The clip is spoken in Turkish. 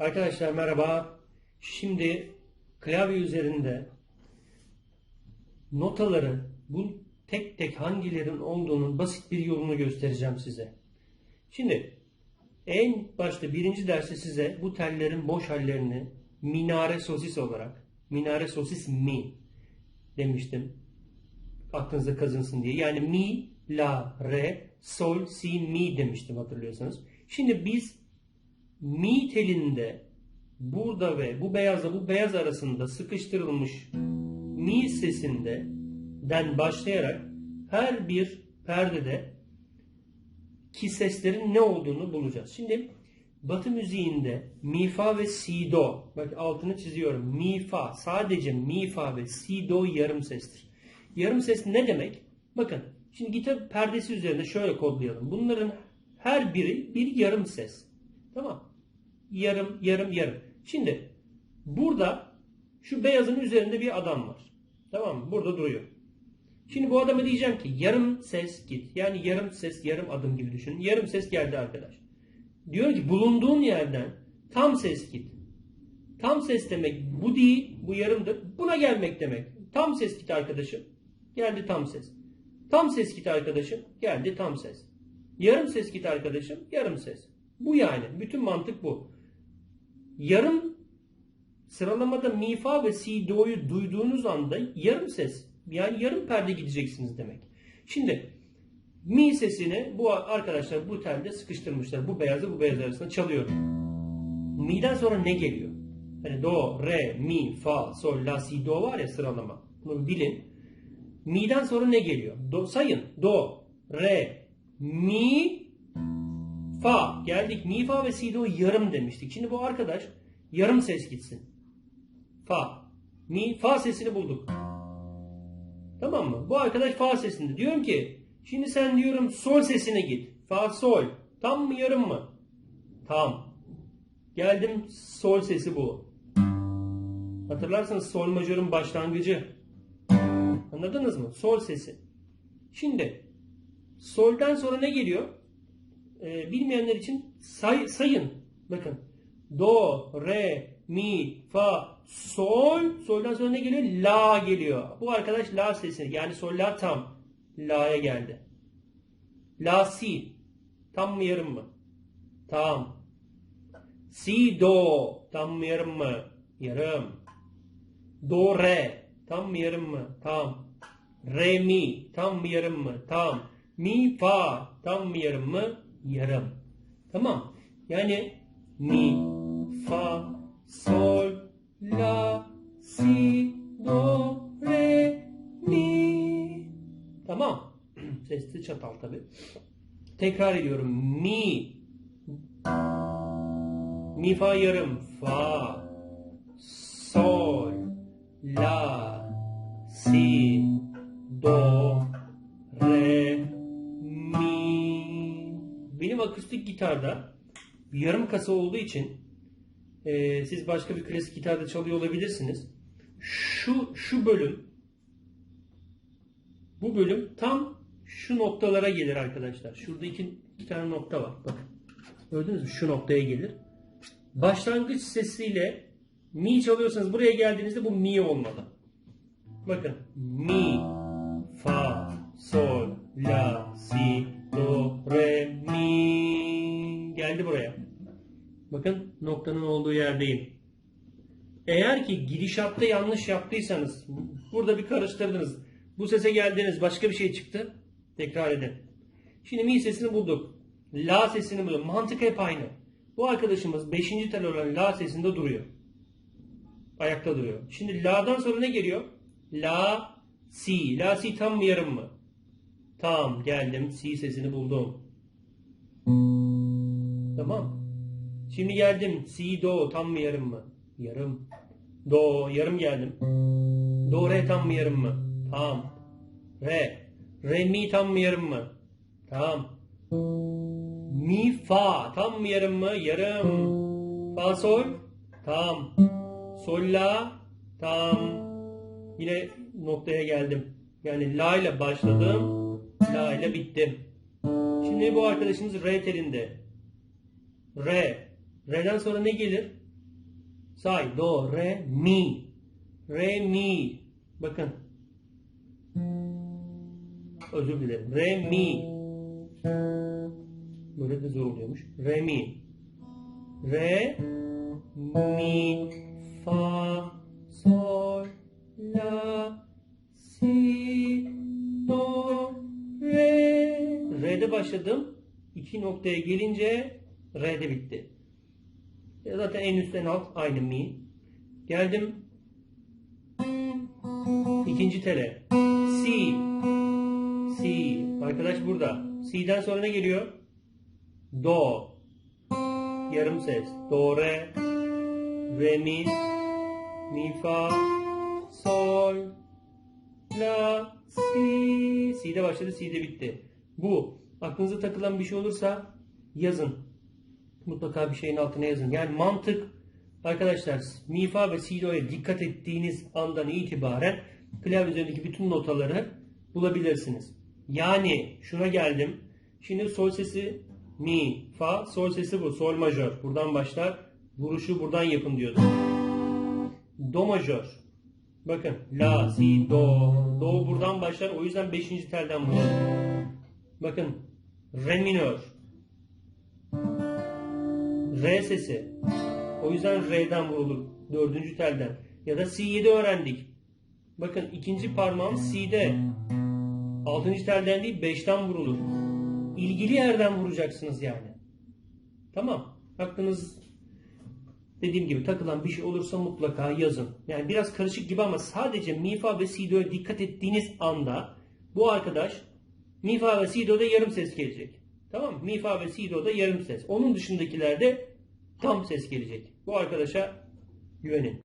Arkadaşlar merhaba. Şimdi klavye üzerinde notaları bu tek tek hangilerin olduğunun basit bir yolunu göstereceğim size. Şimdi en başta birinci derste size bu tellerin boş hallerini minare sosis olarak minare sosis mi demiştim. Aklınıza kazınsın diye. Yani mi, la, re, sol, si, mi demiştim hatırlıyorsanız. Şimdi biz mi telinde burada ve bu beyazla bu beyaz arasında sıkıştırılmış mi sesinde den başlayarak her bir perdede ki seslerin ne olduğunu bulacağız. Şimdi Batı müziğinde mi fa ve si do bak altını çiziyorum. Mi fa sadece mi fa ve si do yarım sestir. Yarım ses ne demek? Bakın şimdi gitar perdesi üzerinde şöyle kodlayalım. Bunların her biri bir yarım ses. Tamam. Yarım, yarım, yarım. Şimdi burada şu beyazın üzerinde bir adam var. Tamam mı? Burada duruyor. Şimdi bu adama diyeceğim ki yarım ses git. Yani yarım ses yarım adım gibi düşünün. Yarım ses geldi arkadaş. Diyor ki bulunduğun yerden tam ses git. Tam ses demek bu değil, bu yarımdır. Buna gelmek demek. Tam ses git arkadaşım. Geldi tam ses. Tam ses git arkadaşım. Geldi tam ses. Yarım ses git arkadaşım. Yarım ses. Bu yani. Bütün mantık bu. Yarım sıralamada mi fa ve si do'yu duyduğunuz anda yarım ses yani yarım perde gideceksiniz demek. Şimdi mi sesini bu arkadaşlar bu telde sıkıştırmışlar. Bu beyazı bu beyaz arasında çalıyorum. Mi'den sonra ne geliyor? Hani do, re, mi, fa, sol, la, si, do var ya sıralama. Bunu bilin. Mi'den sonra ne geliyor? Do, sayın. Do, re, mi, fa. Geldik. Mi, fa ve si, do yarım demiştik. Şimdi bu arkadaş yarım ses gitsin. Fa. Mi, fa sesini bulduk. Tamam mı? Bu arkadaş fa sesinde. Diyorum ki şimdi sen diyorum sol sesine git. Fa sol. Tam mı yarım mı? Tam. Geldim sol sesi bu. Hatırlarsanız sol majörün başlangıcı. Anladınız mı? Sol sesi. Şimdi soldan sonra ne geliyor? Ee, bilmeyenler için say, sayın. Bakın. Do, re, mi, fa, sol. Soldan sonra ne geliyor? La geliyor. Bu arkadaş la sesini yani sol la tam. La'ya geldi. La si. Tam mı yarım mı? Tam. Si do. Tam mı yarım mı? Yarım. Do re. Tam mı yarım mı? Tam. Re mi. Tam mı yarım mı? Tam. Mi fa. Tam mı yarım mı? Yarım. Tamam. Yani mi, fa, sol, la, si, do, re, mi. Tamam. Sesli çatal tabi. Tekrar ediyorum. Mi. Mi fa yarım. Fa. Sol. La. Si. Gitarda yarım kasa olduğu için e, siz başka bir klasik gitarda çalıyor olabilirsiniz. Şu şu bölüm bu bölüm tam şu noktalara gelir arkadaşlar. Şurada iki, iki tane nokta var. Bakın. Gördünüz mü? Şu noktaya gelir. Başlangıç sesiyle mi çalıyorsanız buraya geldiğinizde bu mi olmalı. Bakın. Mi, fa, sol, la, si, do, re, mi. Geldi buraya. Bakın noktanın olduğu yerdeyim. Eğer ki gidişatta yanlış yaptıysanız, burada bir karıştırdınız. Bu sese geldiniz, başka bir şey çıktı. Tekrar edin. Şimdi mi sesini bulduk. La sesini bulduk. Mantık hep aynı. Bu arkadaşımız 5. tel olan la sesinde duruyor. Ayakta duruyor. Şimdi la'dan sonra ne geliyor? La, si. La, si tam mı yarım mı? Tam. Geldim. Si sesini buldum. Tamam. Şimdi geldim. Si, do tam mı yarım mı? Yarım. Do yarım geldim. Do, re tam mı yarım mı? Tam. Re. Re, mi tam mı yarım mı? Tam. Mi, fa tam mı yarım mı? Yarım. Fa, sol. Tam. Sol, la. Tam. Yine noktaya geldim. Yani la ile başladım. La ile bittim. Şimdi bu arkadaşımız re telinde. Re. Re'den sonra ne gelir? Say. Do, re, mi. Re, mi. Bakın. Özür dilerim. Re, mi. Böyle de zor oluyormuş. Re, mi. Re, mi, fa, sol, la, si, do, re. Re'de başladım. İki noktaya gelince Re'de bitti. Ya Zaten en üst en alt aynı mi. Geldim. İkinci tele. Si. Si. Arkadaş burada. Si'den sonra ne geliyor? Do. Yarım ses. Do, re. Re, mi. Mi, fa. Sol. La. Si. Si'de başladı. Si'de bitti. Bu. Aklınıza takılan bir şey olursa yazın. Mutlaka bir şeyin altına yazın. Yani mantık arkadaşlar mi, fa ve si, do'ya dikkat ettiğiniz andan itibaren klavye üzerindeki bütün notaları bulabilirsiniz. Yani şuna geldim. Şimdi sol sesi mi, fa, sol sesi bu. Sol majör. Buradan başlar. Vuruşu buradan yapın diyordum. Do majör. Bakın. La, si, do. Do buradan başlar. O yüzden 5. telden vuralım. Bakın. Re minör. R sesi. O yüzden R'den vurulur. Dördüncü telden. Ya da Si7 öğrendik. Bakın ikinci parmağım Si'de. Altıncı telden değil beşten vurulur. İlgili yerden vuracaksınız yani. Tamam. Aklınız dediğim gibi takılan bir şey olursa mutlaka yazın. Yani biraz karışık gibi ama sadece mi, fa ve si, do'ya dikkat ettiğiniz anda bu arkadaş mi, fa ve si, do'da yarım ses gelecek. Tamam mı? Mi, fa ve si, do'da yarım ses. Onun dışındakilerde tam ses gelecek. Bu arkadaşa güvenin.